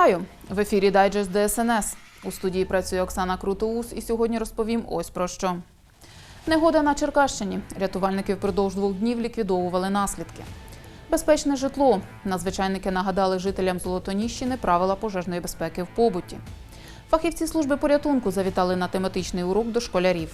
Вітаю! В ефірі Дайджест ДСНС. У студії працює Оксана Крутоус і сьогодні розповім ось про що. Негода на Черкащині. Рятувальники впродовж двох днів ліквідовували наслідки. Безпечне житло. Надзвичайники нагадали жителям Золотоніщини правила пожежної безпеки в побуті. Фахівці служби порятунку завітали на тематичний урок до школярів.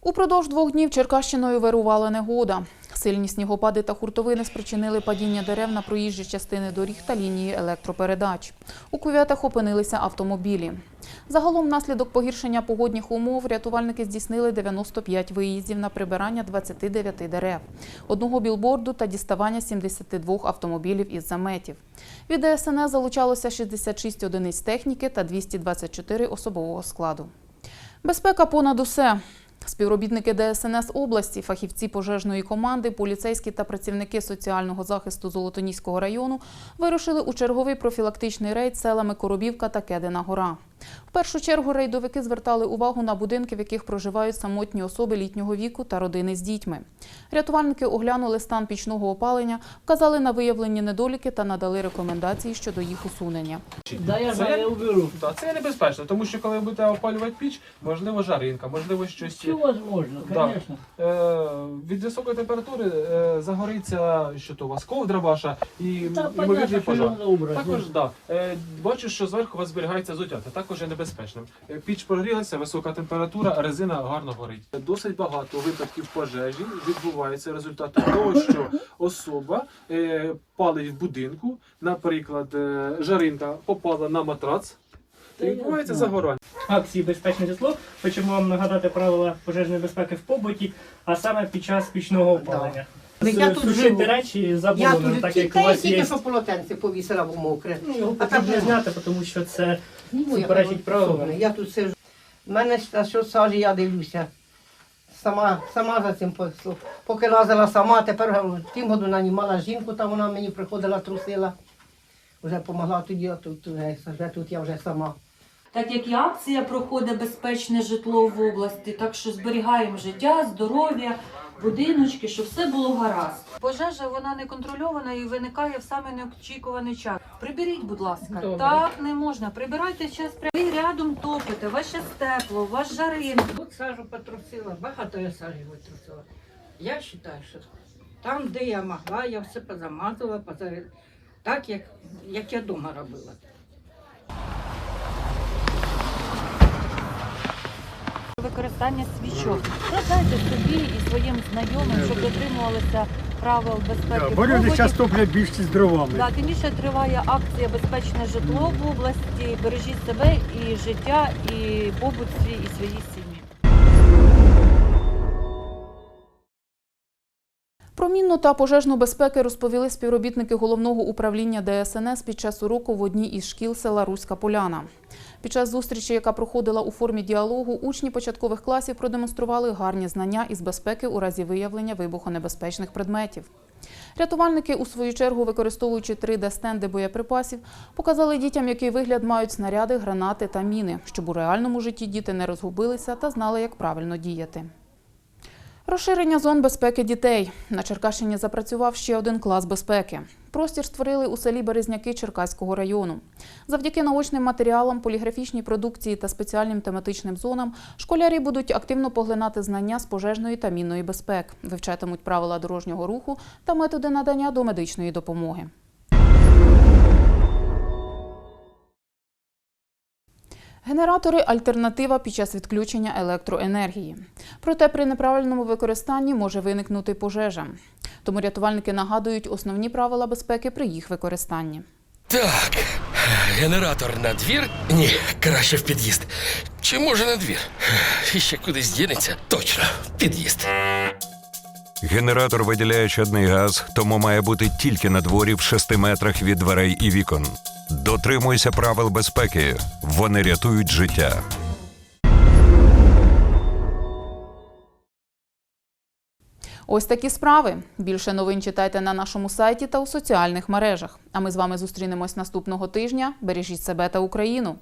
Упродовж двох днів Черкащиною вирувала негода. Сильні снігопади та хуртовини спричинили падіння дерев на проїжджі частини доріг та лінії електропередач. У кюветах опинилися автомобілі. Загалом, внаслідок погіршення погодних умов, рятувальники здійснили 95 виїздів на прибирання 29 дерев, одного білборду та діставання 72 автомобілів із заметів. Від ДСНС залучалося 66 одиниць техніки та 224 особового складу. Безпека понад усе. Співробітники ДСНС області, фахівці пожежної команди, поліцейські та працівники соціального захисту Золотоніського району вирушили у черговий профілактичний рейд селами Коробівка та Кедина Гора. В першу чергу рейдовики звертали увагу на будинки, в яких проживають самотні особи літнього віку та родини з дітьми. Рятувальники оглянули стан пічного опалення, вказали на виявлені недоліки та надали рекомендації щодо їх усунення. Да, я Це- я уберу. Так, це небезпечно, тому що коли ви будете опалювати піч, можливо жаринка, можливо щось. Все возможно, Да. конечно. Е, від високої температури е, загориться що то у вас ковдра ваша і Та понятно, ймовірний що пожар. його треба убрати. Також да. Е, бачу, що зверху у вас зберігається взуття, це також є небезпечним. Е, Піч прогрілася, висока температура, резина гарно горить. Досить багато випадків пожежі відбувається результатом того, що особа е, палить в будинку, наприклад, е, жаринка попала на матрац. Відбувається загорання. акції Безпечне житло хочемо вам нагадати правила пожежної безпеки в побуті, а саме під час пічного опалення. Ну, я тут Сушити живу. речі Я заборонено, тут так як у та я вас тільки є. що полотенце повісила в мокре. Ну, Його А там потрібно зняти, тому що це Ну, я суперечить кажу, правилам. «Добре, Я тут сижу. У мене ж та що сажі, я дивлюся. Сама, сама за цим пос- поки лазила сама, тепер в тім году нанімала жінку, та вона мені приходила, трусила. Вже допомогла тоді, а тут, вже, вже тут я вже сама. Так як і акція проходить безпечне житло в області, так що зберігаємо життя, здоров'я, будиночки, щоб все було гаразд. Пожежа вона не контрольована і виникає в саме неочікуваний час. Приберіть, будь ласка, Добре. так не можна. Прибирайте час прямо. Ви рядом топите, у вас ще тепло, у вас жарин. Тут сажу потрусила, багато я сажі витрусила. Я вважаю, що там, де я могла, я все позамазала, позарі... так, як, як я вдома робила. Використання свічок. Продайте собі і своїм знайомим, щоб дотримувалися правил безпеки. Бо люди зараз топлять більше з дровами. Так, тим більше триває акція Безпечне житло в області. Бережіть себе і життя, і побут свій, і своїй сім'ї. Про мінну та пожежну безпеки розповіли співробітники головного управління ДСНС під час уроку в одній із шкіл села Руська Поляна. Під час зустрічі, яка проходила у формі діалогу, учні початкових класів продемонстрували гарні знання із безпеки у разі виявлення вибухонебезпечних предметів. Рятувальники, у свою чергу, використовуючи 3D-стенди боєприпасів, показали дітям, який вигляд мають снаряди, гранати та міни, щоб у реальному житті діти не розгубилися та знали, як правильно діяти. Розширення зон безпеки дітей. На Черкащині запрацював ще один клас безпеки. Простір створили у селі Березняки Черкаського району. Завдяки наочним матеріалам, поліграфічній продукції та спеціальним тематичним зонам школярі будуть активно поглинати знання з пожежної та мінної безпек, вивчатимуть правила дорожнього руху та методи надання домедичної допомоги. Генератори альтернатива під час відключення електроенергії. Проте при неправильному використанні може виникнути пожежа. Тому рятувальники нагадують основні правила безпеки при їх використанні. Так, генератор на двір? Ні, краще в під'їзд. Чи може на двір? І ще кудись дінеться? Точно, під'їзд. Генератор виділяє чадний газ, тому має бути тільки на дворі в 6 метрах від дверей і вікон. Дотримуйся правил безпеки. Вони рятують життя. Ось такі справи. Більше новин читайте на нашому сайті та у соціальних мережах. А ми з вами зустрінемось наступного тижня. Бережіть себе та Україну.